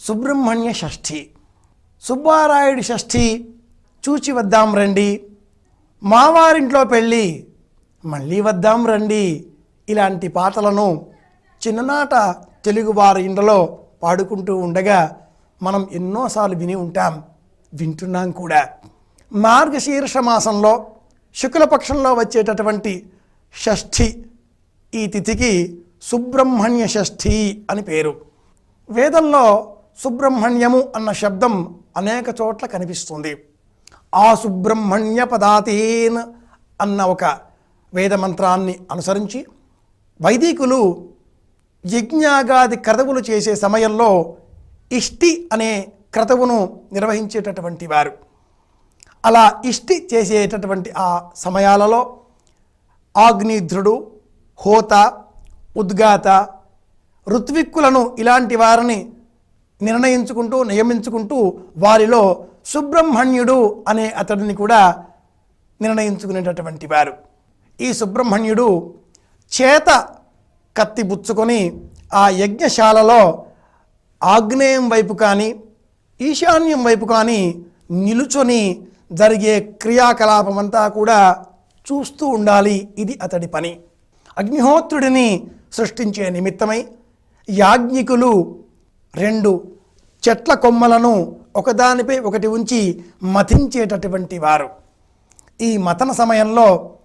సుబ్రహ్మణ్య షష్ఠి సుబ్బారాయుడు షష్ఠి చూచి వద్దాం రండి మావారింట్లో పెళ్ళి మళ్ళీ వద్దాం రండి ఇలాంటి పాటలను చిన్ననాట తెలుగువారి ఇండ్లలో పాడుకుంటూ ఉండగా మనం ఎన్నోసార్లు విని ఉంటాం వింటున్నాం కూడా. మార్గశీర్ష మాసంలో శుక్లపక్షంలో వచ్చేటటువంటి షష్ఠి ఈ తిథికి సుబ్రహ్మణ్య షష్ఠి అని పేరు. వేదంలో సుబ్రహ్మణ్యము అన్న శబ్దం అనేక చోట్ల కనిపిస్తుంది. ఆ సుబ్రహ్మణ్య పదాతీన్ అన్న ఒక వేద మంత్రాన్ని అనుసరించి వైదికులు యజ్ఞాగాది క్రతువులు చేసే సమయంలో ఇష్టి అనే క్రతువును నిర్వహించేటటువంటి వారు. అలా ఇష్టి చేసేటటువంటి ఆ సమయాలలో ఆగ్నిధ్రుడు హోత ఉద్గాత ఋత్విక్కులను ఇలాంటి వారిని నిర్ణయించుకుంటూ నియమించుకుంటూ వారిలో సుబ్రహ్మణ్యుడు అనే అతడిని కూడా నిర్ణయించుకునేటటువంటి వారు. ఈ సుబ్రహ్మణ్యుడు చేత కత్తి పుచ్చుకొని ఆ యజ్ఞశాలలో ఆగ్నేయం వైపు కానీ ఈశాన్యం వైపు కానీ నిలుచొని జరిగే క్రియాకలాపం అంతా కూడా చూస్తూ ఉండాలి. ఇది అతడి పని. అగ్నిహోత్రుడిని సృష్టించే నిమిత్తమై యాజ్ఞికులు రెండు చెట్ల కొమ్మలను ఒకదానిపై ఒకటి ఉంచి మతించేటటువంటి వారు. ఈ మతన సమయంలో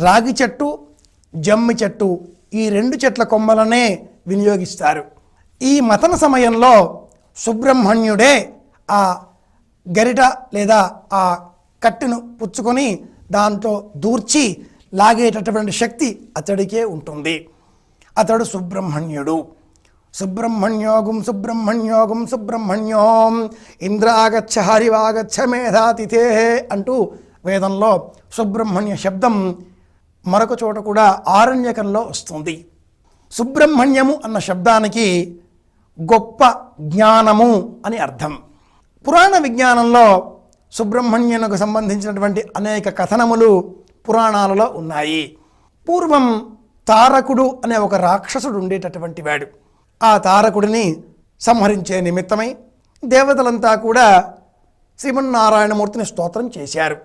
రాగి చెట్టు జమ్మి చెట్టు ఈ రెండు చెట్ల కొమ్మలనే వినియోగిస్తారు. ఈ మతన సమయంలో సుబ్రహ్మణ్యుడే ఆ గరిట లేదా ఆ కట్టెను పుచ్చుకొని దాంతో దూర్చి లాగేటటువంటి శక్తి అతడికే ఉంటుంది. అతడు సుబ్రహ్మణ్యుడు. సుబ్రహ్మణ్యోగం సుబ్రహ్మణ్యోగం సుబ్రహ్మణ్యోం. ఇంద్రాగచ్చ హరివాగచ్చ మేధాతిథే అంటూ వేదంలో సుబ్రహ్మణ్య శబ్దం మరొక చోట కూడా ఆరణ్యకంలో వస్తుంది. సుబ్రహ్మణ్యము అన్న శబ్దానికి గొప్ప జ్ఞానము అని అర్థం. పురాణ విజ్ఞానంలో సుబ్రహ్మణ్యనకు సంబంధించినటువంటి అనేక కథనములు పురాణాలలో ఉన్నాయి. పూర్వం తారకుడు అనే ఒక రాక్షసుడు ఉండేటటువంటి వాడు. ఆ తారకుడిని సంహరించే నిమిత్తమై దేవతలంతా కూడా శ్రీమన్నారాయణమూర్తిని స్తోత్రం చేశారు.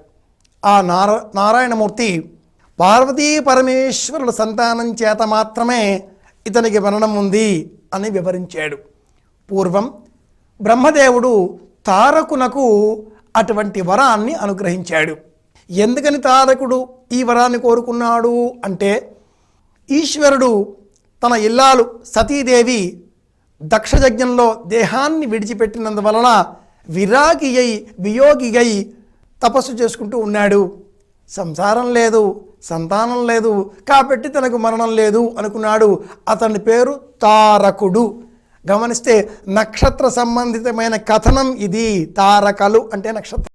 ఆ నార నారాయణమూర్తి పార్వతీ పరమేశ్వరుల సంతానం చేత మాత్రమే ఇతనికి మరణం ఉంది అని వివరించాడు. పూర్వం బ్రహ్మదేవుడు తారకునకు అటువంటి వరాన్ని అనుగ్రహించాడు. ఎందుకని తారకుడు ఈ వరాన్ని కోరుకున్నాడు అంటే ఈశ్వరుడు తన ఇల్లాలు సతీదేవి దక్షయజ్ఞంలో దేహాన్ని విడిచిపెట్టినందువలన విరాగి అయి వియోగి అయి తపస్సు చేసుకుంటూ ఉన్నాడు. సంసారం లేదు సంతానం లేదు కాబట్టి తనకు మరణం లేదు అనుకున్నాడు. అతని పేరు తారకుడు. గమనిస్తే నక్షత్ర సంబంధితమైన కథనం ఇది. తారకలు అంటే నక్షత్రం